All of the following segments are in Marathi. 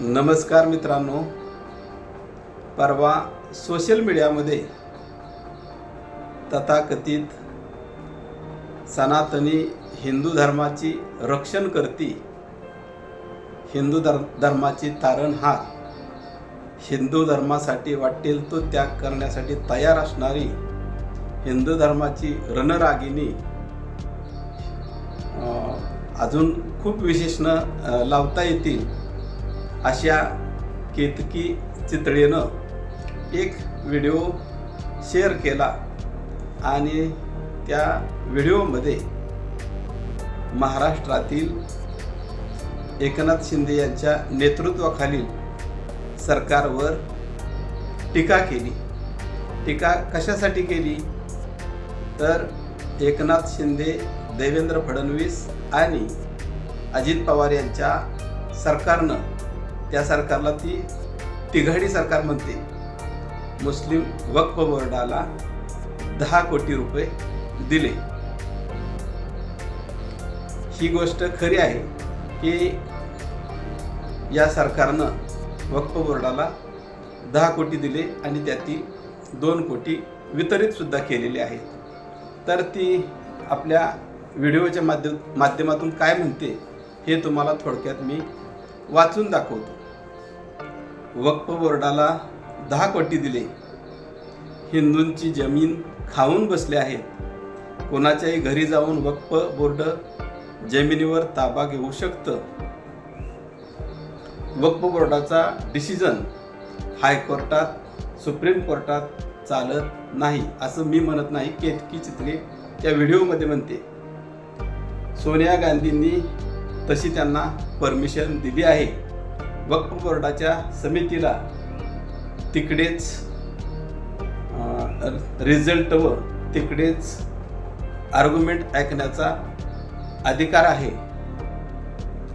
नमस्कार मित्रांनो. परवा सोशल मीडियामध्ये तथाकथित सनातनी हिंदू धर्माची रक्षण करती हिंदू धर धर्माची तारणहार हिंदू धर्मासाठी वाटेल तो त्याग करण्यासाठी तयार असणारी हिंदू धर्माची रणरागिणी अजून खूप विशेषणं लावता येतील. अशा केतकी चितळेनं एक व्हिडिओ शेअर केला आणि त्या व्हिडिओमध्ये महाराष्ट्रातील एकनाथ शिंदे यांच्या नेतृत्वाखालील सरकारवर टीका केली. टीका कशासाठी केली? तर एकनाथ शिंदे देवेंद्र फडणवीस आणि अजित पवार यांच्या सरकारनं त्या सरकारला ती तिघाडी सरकार म्हणते. मुस्लिम वक्फ बोर्डाला दहा कोटी रुपये दिले. ही गोष्ट खरी आहे की या सरकारनं वक्फ बोर्डाला दहा कोटी दिले आणि त्यातील दोन कोटी वितरितसुद्धा केलेले आहेत. तर ती आपल्या व्हिडिओच्या माध्यम माध्यमातून काय म्हणते हे तुम्हाला थोडक्यात मी वाचून दाखवतो. वक्फ बोर्डाला दहा कोटी दिले. हिंदूंची जमीन खाऊन बसले आहेत. कोणाच्याही घरी जाऊन वक्फ बोर्ड जमिनीवर ताबा घेऊ शकतं. वक्फ बोर्डाचा डिसिजन हायकोर्टात सुप्रीम कोर्टात चालत नाही असं मी म्हणत नाही केतकी चित्रे त्या व्हिडिओमध्ये म्हणते. सोनिया गांधींनी तशी त्यांना परमिशन दिली आहे. वक्फ बोर्डाच्या समितीला तिकडेच रिझल्ट व तिकडेच आर्ग्युमेंट ऐकण्याचा अधिकार आहे.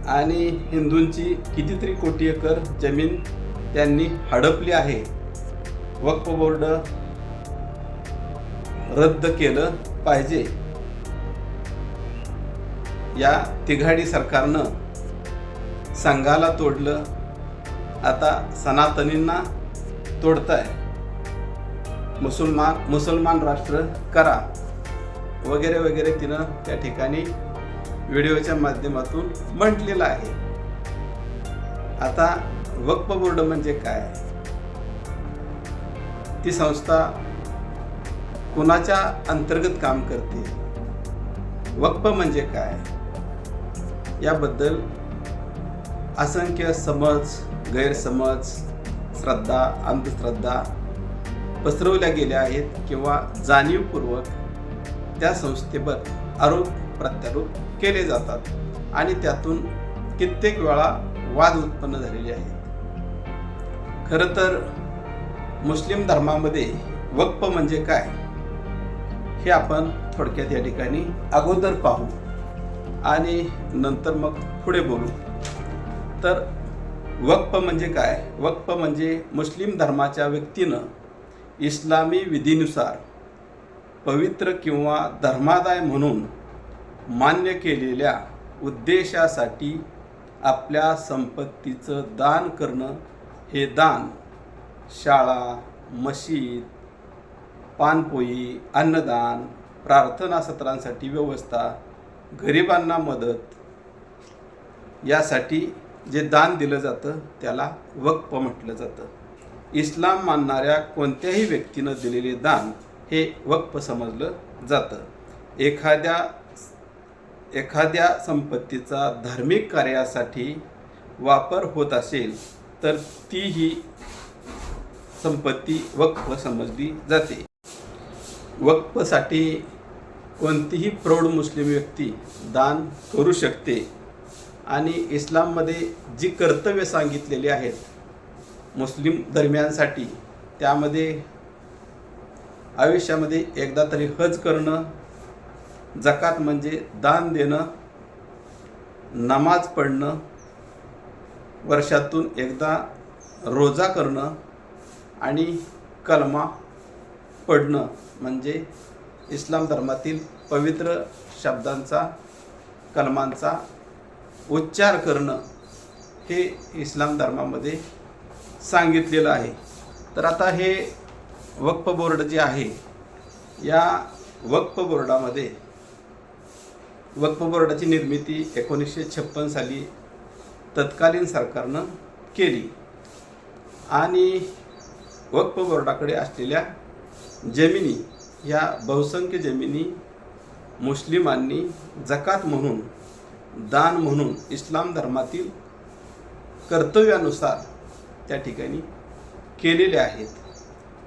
आणि हिंदूंची कितीतरी कोटी एकर जमीन त्यांनी हडपली आहे. वक्फ बोर्ड रद्द केलं पाहिजे. या तिघाडी सरकारनं संघाला तोडलं आता सनातनींना तोडताय. मुसलमान मुसलमान राष्ट्र करा. वगैरे वगैरे तिनं त्या ठिकाणी व्हिडिओच्या माध्यमातून म्हटलेलं आहे. आता वक्फ बोर्ड म्हणजे काय? ती संस्था कुणाच्या अंतर्गत काम करते? वक्फ म्हणजे काय? याबद्दल असंख्य समज गैरसमज श्रद्धा अंधश्रद्धा पसरवल्या गेल्या आहेत किंवा जाणीवपूर्वक त्या संस्थेवर आरोप प्रत्यारोप केले जातात आणि त्यातून कित्येक वेळा वाद उत्पन्न झालेले आहेत. खरं तर मुस्लिम धर्मामध्ये वक्फ म्हणजे काय? हे आपण थोडक्यात या ठिकाणी अगोदर पाहू आणि नंतर मग पुढे बोलू. तर वक्फ म्हणजे काय? वक्फ म्हणजे मुस्लिम धर्माच्या व्यक्तीनं इस्लामी विधीनुसार पवित्र किंवा धर्मादाय म्हणून मान्य केलेल्या उद्देशासाठी आपल्या संपत्तीचं दान करणं हे दान शाळा मशीद पानपोई अन्नदान प्रार्थना सत्रांसाठी व्यवस्था गरिबांना मदत यासाठी जे दान दिलं जातं त्याला वक्फ म्हटलं जातं. इस्लाम मानणाऱ्या कोणत्याही व्यक्तीनं दिलेले दान हे वक्फ समजलं जातं. एखाद्या एखाद्या संपत्तीचा धार्मिक कार्यासाठी वापर होत असेल तर ती ही संपत्ती वक्फ समजली जाते. वक्फसाठी कोणतीही प्रौढ मुस्लिम व्यक्ती दान करू शकते. आणि इस्लाममध्ये जी कर्तव्य सांगितलेली आहेत मुस्लिम धर्मियांसाठी त्यामध्ये आयुष्यामध्ये एकदा तरी हज करणं जकात म्हणजे दान देणं नमाज पडणं वर्षातून एकदा रोजा करणं आणि कलमा पडणं म्हणजे इस्लाम धर्मातील पवित्र शब्दांचा कलमांचा उच्चार करणं हे इस्लाम धर्मामध्ये सांगितलेलं आहे. तर आता हे वक्फ बोर्ड जे आहे या वक्फ बोर्डामध्ये वक्फ बोर्डाची निर्मिती एकोणीसशे छप्पन साली तत्कालीन सरकारनं केली. आणि वक्फ बोर्डाकडे असलेल्या जमिनी या बहुसंख्य जमिनी मुस्लिमांनी जकात म्हणून दान म्हणून इस्लाम धर्मातील कर्तव्यानुसार त्या ठिकाणी केलेले आहेत.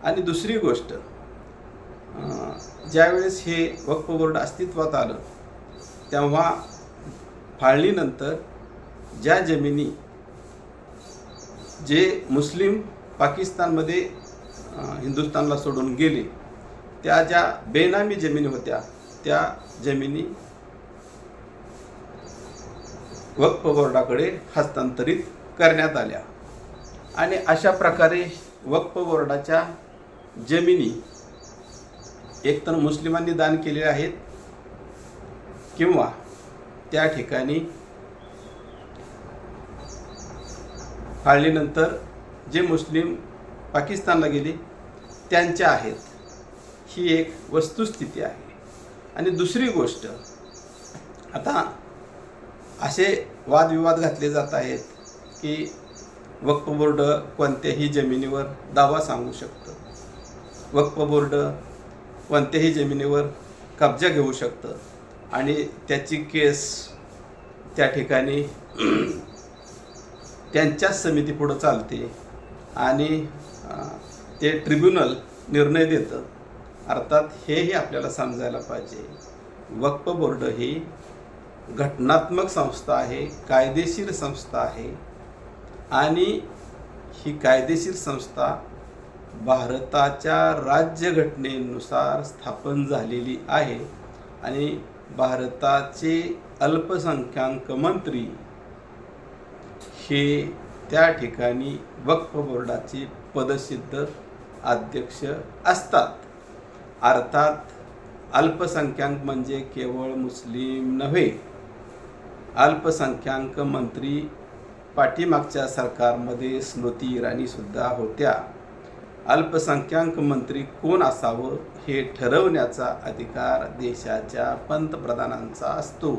आणि दुसरी गोष्ट ज्यावेळेस हे वक्फ बोर्ड अस्तित्वात आलं तेव्हा फाळणीनंतर ज्या जमिनी जे मुस्लिम पाकिस्तानमध्ये हिंदुस्थानला सोडून गेले त्या ज्या बेनामी जमिनी होत्या त्या जमिनी वक्फ बोर्डाकडे हस्तांतरित करण्यात आल्या. आणि अशा प्रकारे वक्फ बोर्डाच्या जमिनी एकतर मुस्लिमांनी दान केलेल्या आहेत किंवा त्या ठिकाणी फाळणीनंतर जे मुस्लिम पाकिस्तानला गेले त्यांच्या आहेत. ही एक वस्तुस्थिती आहे. आणि दुसरी गोष्ट आता असे वादविवाद घातले जात आहेत की वक्फ बोर्ड कोणत्याही जमिनीवर दावा सांगू शकतं. वक्फ बोर्ड कोणत्याही जमिनीवर कब्जा घेऊ शकतं. आणि त्याची केस त्या ठिकाणी त्यांच्याच समितीपुढं चालते आणि ते ट्रिब्युनल निर्णय देतं. अर्थात हेही आपल्याला समजायला पाहिजे. वक्फ बोर्ड ही घटनात्मक संस्था आहे कायदेशीर संस्था आहे आणि ही कायदेशीर संस्था भारताच्या राज्यघटनेनुसार स्थापन झालेली आहे आणि भारताचे अल्पसंख्याक मंत्री हे त्या ठिकाणी वक्फ बोर्डाचे पदसिद्ध अध्यक्ष असतात. अर्थात अल्पसंख्याक म्हणजे केवळ मुस्लिम नव्हे अल्पसंख्याक मंत्री पाठीमागच्या सरकारमध्ये स्मृती इराणीसुद्धा होत्या. अल्पसंख्याक मंत्री कोण असावं हे ठरवण्याचा अधिकार देशाच्या पंतप्रधानांचा असतो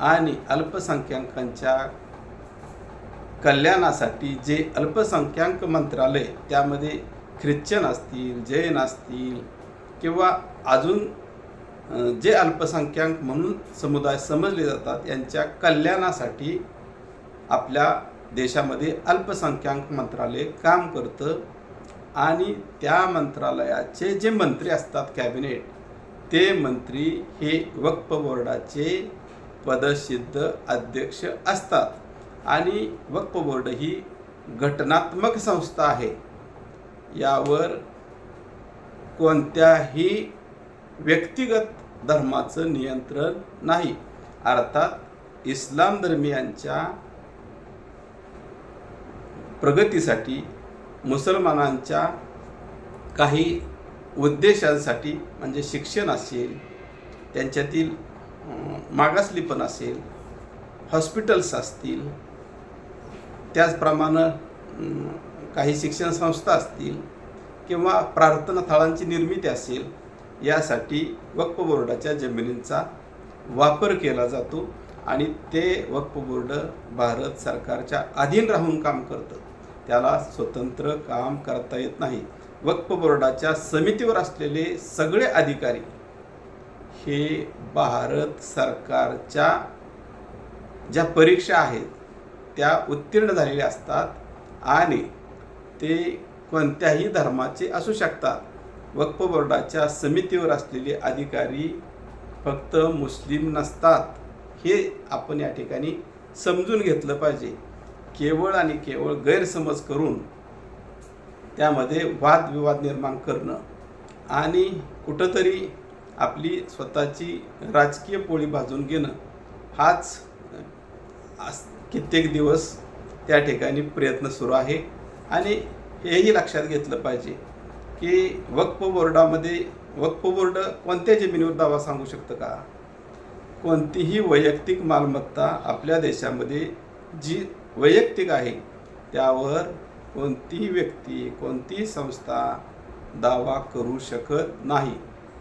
आणि अल्पसंख्याकांच्या कल्याणासाठी जे अल्पसंख्याक मंत्रालय त्यामध्ये ख्रिश्चन असतील जैन असतील किंवा अजून जे अल्पसंख्याक म्हणून समुदाय समजले जातात यांच्या कल्याणासाठी आपल्या देशामध्ये अल्पसंख्याक मंत्रालय काम करतं आणि त्या मंत्रालयाचे जे मंत्री असतात कॅबिनेट ते मंत्री हे वक्फ बोर्डाचे पदसिद्ध अध्यक्ष असतात. आणि वक्फ बोर्ड ही घटनात्मक संस्था आहे. यावर कोणत्याही व्यक्तिगत धर्माचं नियंत्रण नाही. अर्थात इस्लाम धर्मियांच्या प्रगतीसाठी मुसलमानांच्या काही उद्देशांसाठी म्हणजे शिक्षण असेल त्यांच्यातील मागासलीपण असेल हॉस्पिटल्स असतील त्याचप्रमाणे काही शिक्षण संस्था असतील किंवा प्रार्थना थळांची निर्मिती असेल यासाठी वक्फ बोर्डाच्या जमिनींचा वापर केला जातो आणि ते वक्फ बोर्ड भारत सरकारच्या अधीन राहून काम करतं. त्याला स्वतंत्र काम करता येत नाही. वक्फ बोर्डाच्या समितीवर असलेले सगळे अधिकारी हे भारत सरकारच्या ज्या परीक्षा आहेत त्या उत्तीर्ण झालेल्या असतात आणि ते कोणत्याही धर्माचे असू शकतात. वक्फ बोर्डाच्या समितीवर असलेले अधिकारी फक्त मुस्लिम नसतात हे आपण या ठिकाणी समजून घेतलं पाहिजे. केवळ आणि केवळ गैरसमज करून त्यामध्ये वादविवाद निर्माण करणं आणि कुठंतरी आपली स्वतःची राजकीय पोळी भाजून घेणं हाच कित्येक दिवस त्या ठिकाणी प्रयत्न सुरू आहे. आणि हेही लक्षात घेतलं पाहिजे की वक्फ बोर्डामध्ये वक्फ बोर्ड कोणत्या जमिनीवर दावा सांगू शकतं का? कोणतीही वैयक्तिक मालमत्ता आपल्या देशामध्ये जी वैयक्तिक आहे त्यावर कोणतीही व्यक्ती कोणतीही संस्था दावा करू शकत नाही.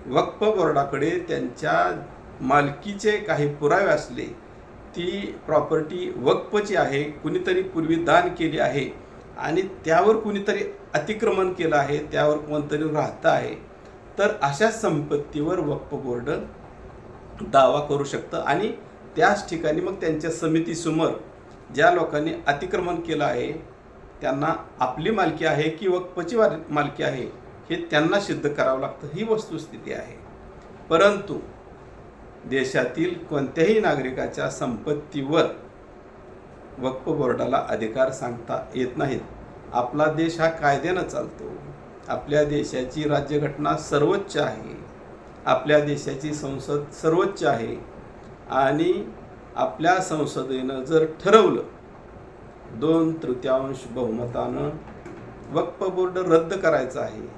वक्फ बोर्डाकडे त्यांच्या मालकीचे काही पुरावे असले ती प्रॉपर्टी वक्फची आहे कुणीतरी पूर्वी दान केली आहे. आणि त्यावर कुणीतरी अतिक्रमण केलं आहे त्यावर कोणतरी राहतं आहे तर अशा संपत्तीवर वक्फ बोर्ड दावा करू शकतं. आणि त्याच ठिकाणी मग त्यांच्या समितीसमोर ज्या लोकांनी अतिक्रमण केलं आहे त्यांना आपली मालकी आहे की वक्फची मालकी आहे हे त्यांना सिद्ध करावं लागतं. ही वस्तुस्थिती आहे. परंतु देशातील कोणत्याही नागरिकाच्या संपत्तीवर वक्फ बोर्डाला अधिकार सांगता येत नाहीत. आपला देश हा कायद्यानं चालतो. आपल्या देशाची राज्यघटना सर्वोच्च आहे. आपल्या देशाची संसद सर्वोच्च आहे. आणि आपल्या संसदेनं जर ठरवलं दोन तृतीयांश बहुमतानं वक्फ बोर्ड रद्द करायचं आहे.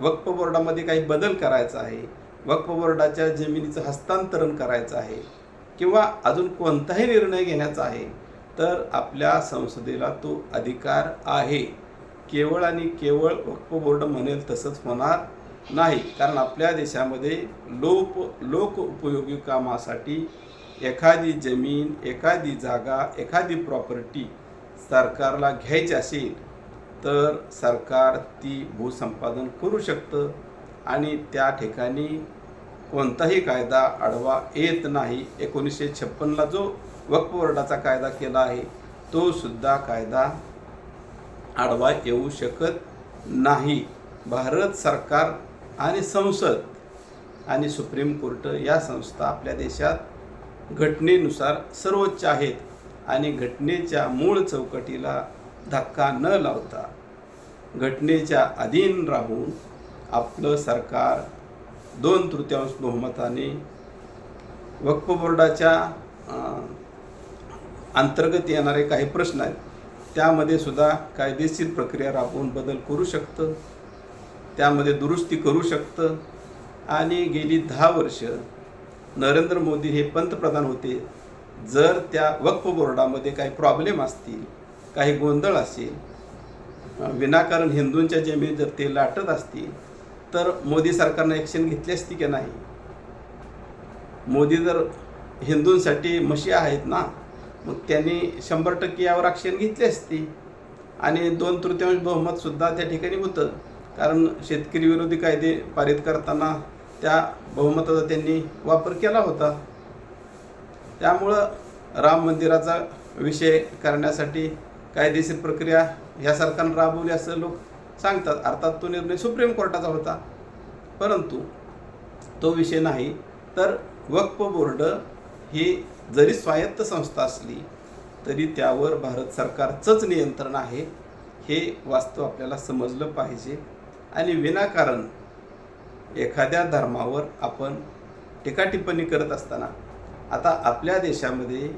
वक्फ बोर्डामध्ये काही बदल करायचा आहे. वक्फ बोर्डाच्या जमिनीचं हस्तांतरण करायचं आहे. किंवा अजून कोणताही निर्णय घेण्याचा आहे. तर आपल्या संसदेला तो अधिकार आहे. केवळ आणि केवळ वक्फ बोर्ड म्हणेल तसंच होणार नाही. कारण आपल्या देशामध्ये लोप लोक उपयोगी कामासाठी एखादी जमीन एखादी जागा एखादी प्रॉपर्टी सरकारला घ्यायची असेल तर सरकार ती भूसंपादन करू शकतं आणि त्या ठिकाणी कोणताही कायदा आडवा येत नाही. एकोणीसशे छप्पनला जो वक्फ बोर्डाचा कायदा केला आहे तो सुद्धा कायदा आडवा येऊ शकत नाही. भारत सरकार आणि संसद आणि सुप्रीम कोर्ट या संस्था आपल्या देशात घटनेनुसार सर्वोच्च आहेत आणि घटनेच्या मूळ चौकटीला धक्का न लावता घटनेच्या अधीन राहून आपलं सरकार दोन तृतीयांश बहुमताने वक्फ बोर्डाच्या अंतर्गत येणारे काही प्रश्न आहेत त्यामध्ये सुद्धा कायदेशीर प्रक्रिया राबवून बदल करू शकतं त्यामध्ये दुरुस्ती करू शकतं. आणि गेली दहा वर्ष नरेंद्र मोदी हे पंतप्रधान होते. जर त्या वक्फ बोर्डामध्ये काही प्रॉब्लेम असतील काही गोंधळ असेल विनाकारण हिंदूंच्या जमिनी जर ते लाटत असतील तर मोदी सरकारनं ॲक्शन घेतली असती की नाही? मोदी जर हिंदूंसाठी मशी आहेत ना मग त्यांनी शंभर टक्के यावर आक्षण घेतली असती. आणि दोन तृतीयांश बहुमतसुद्धा त्या ठिकाणी होतं. कारण शेतकरी विरोधी कायदे पारित करताना त्या बहुमताचा त्यांनी वापर केला होता. त्यामुळं राम मंदिराचा विषय करण्यासाठी कायदेशीर प्रक्रिया ह्या सरकारनं राबवली असं लोक सांगतात. अर्थात तो निर्णय सुप्रीम कोर्टाचा होता. परंतु तो विषय नाही. तर वक्फ बोर्ड ही जरी स्वायत्त संस्था असली तरी त्यावर भारत सरकारचंच नियंत्रण आहे हे वास्तव आपल्याला समजलं पाहिजे. आणि विनाकारण एखाद्या धर्मावर आपण टीकाटिप्पणी करत असताना आता आपल्या देशामध्ये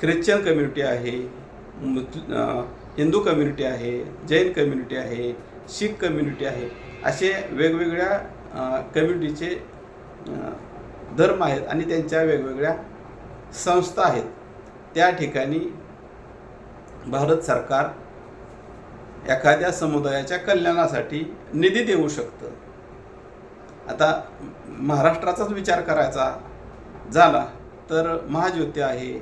ख्रिश्चन कम्युनिटी आहे मुस्लिम हिंदू कम्युनिटी आहे जैन कम्युनिटी आहे शीख कम्युनिटी आहे असे वेगवेगळ्या कम्युनिटीचे धर्म आहेत आणि त्यांच्या वेगवेगळ्या संस्था आहेत. त्या ठिकाणी भारत सरकार एखाद्या समुदायाच्या कल्याणासाठी निधी देऊ शकतं. आता महाराष्ट्राचाच विचार करायचा झाला तर महाज्योती आहे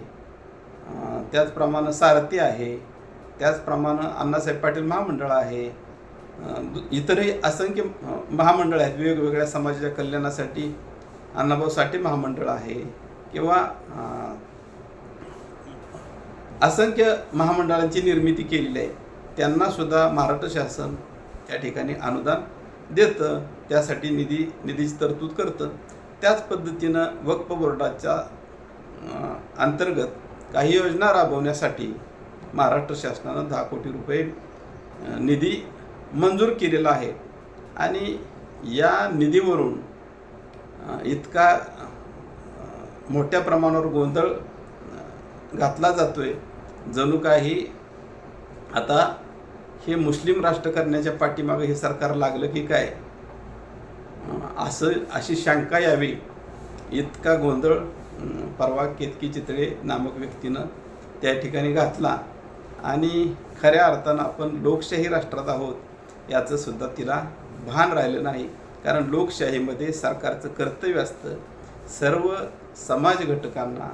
त्याचप्रमाणे सारथी आहे त्याचप्रमाणे अण्णासाहेब पाटील महामंडळ आहे इतरही असंख्य महामंडळ आहेत. वेगवेगळ्या समाजाच्या कल्याणासाठी अण्णाभाऊ साठे महामंडळ आहे. किंवा असंख्य महामंडळांची निर्मिती केलेली आहे. त्यांना सुद्धा महाराष्ट्र शासन त्या ठिकाणी अनुदान देतं त्यासाठी निधी निधीची तरतूद करतं. त्याच पद्धतीनं वक्फ बोर्डाच्या अंतर्गत काही योजना राबवण्यासाठी महाराष्ट्र शासनानं दहा कोटी रुपये निधी मंजूर केलेला आहे. आणि या निधीवरून इतका मोठ्या प्रमाणावर गोंधळ घातला घातला जातोय. जणू काही आता हे मुस्लिम राष्ट्र करण्याच्या पाठीमागं हे सरकार लागलं की काय? असं अशी शंका यावी. इतका गोंधळ परवा केतकी चितळे नामक व्यक्तीनं त्या ठिकाणी घातला. आणि खऱ्या अर्थानं आपण लोकशाही राष्ट्रात आहोत याचंसुद्धा तिला भान राहिलं नाही. कारण लोकशाहीमध्ये सरकारचं कर्तव्य असतं. सर्व समाज घटकांना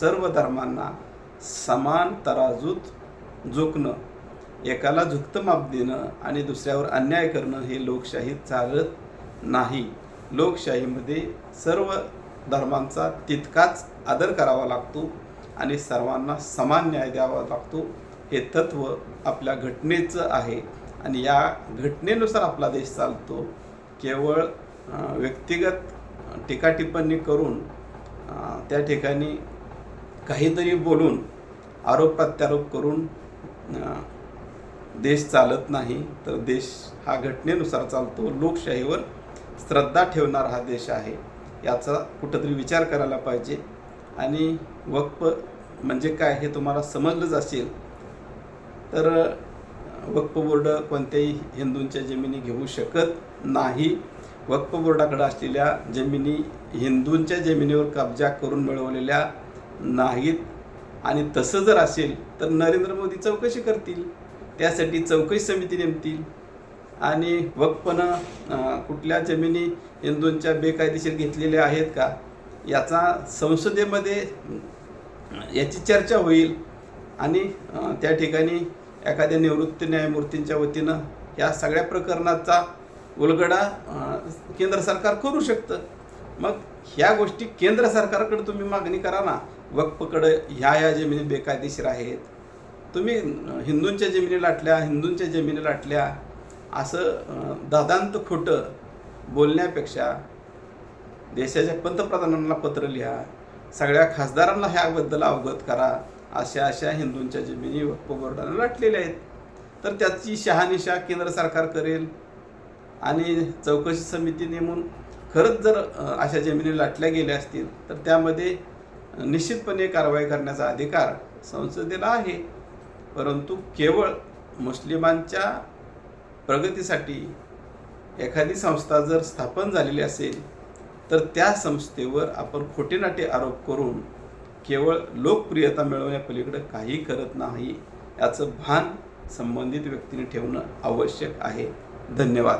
सर्व धर्मांना समान तराजूत झुकणं एकाला झुकतं माप देणं आणि दुसऱ्यावर अन्याय करणं हे लोकशाहीत चालत नाही. लोकशाहीमध्ये सर्व धर्मांचा तितकाच आदर करावा लागतो आणि सर्वांना समान न्याय द्यावा लागतो. हे तत्त्व आपल्या घटनेचं आहे आणि या घटनेनुसार आपला देश चालतो. केवळ व्यक्तिगत टीका टिप्पणी करून त्या ठिकाणी काहीतरी बोलून आरोप प्रत्यारोप करून देश चालत नाही तर देश हा घटनेनुसार चालतो. लोकशाहीवर श्रद्धा ठेवणारा हा देश आहे याचा कुठंतरी विचार करायला पाहिजे. आणि वक्फ म्हणजे काय हे तुम्हाला समजलंच असेल तर वक्फ बोर्ड कोणत्याही हिंदूंच्या जमिनी घेऊ शकत नाही. वक्फ बोर्डाकडे असलेल्या जमिनी हिंदूंच्या जमिनीवर कब्जा करून मिळवलेल्या नाहीत. आणि तसं जर असेल तर नरेंद्र मोदी चौकशी करतील. त्यासाठी चौकशी समिती नेमतील. आणि वक्फनं कुठल्या जमिनी हिंदूंच्या बेकायदेशीर घेतलेल्या आहेत का? याचा संसदेमध्ये याची चर्चा होईल. आणि त्या ठिकाणी एखाद्या निवृत्त न्यायमूर्तींच्या वतीनं या सगळ्या प्रकरणाचा उलगडा केंद्र सरकार करू शकतं. मग ह्या गोष्टी केंद्र सरकारकडे तुम्ही मागणी करा ना. वक्फकडं ह्या ह्या जमिनी बेकायदेशीर आहेत. तुम्ही हिंदूंच्या जमिनी लाटल्या हिंदूंच्या जमिनी लाटल्या असं दादांत खोटं बोलण्यापेक्षा देशाच्या पंतप्रधानांना पत्र लिहा. सगळ्या खासदारांना ह्याबद्दल अवगत करा. अशा अशा हिंदूंच्या जमिनी वक्फ बोर्डाने लाटलेल्या आहेत. तर त्याची शहानिशा केंद्र सरकार करेल. आणि चौकशी समिती नेमून खरंच जर अशा जमिनी लाटल्या गेल्या असतील तर त्यामध्ये निश्चितपणे कारवाई करण्याचा अधिकार संसदेला आहे. परंतु केवळ मुस्लिमांच्या प्रगतीसाठी एखादी संस्था जर स्थापन झालेली असेल तर त्या संस्थेवर आपण खोटेनाटे आरोप करून केवळ लोकप्रियता मिळवण्यापलीकडे काही करत नाही याचं भान संबंधित व्यक्तीने ठेवणं आवश्यक आहे. धन्यवाद.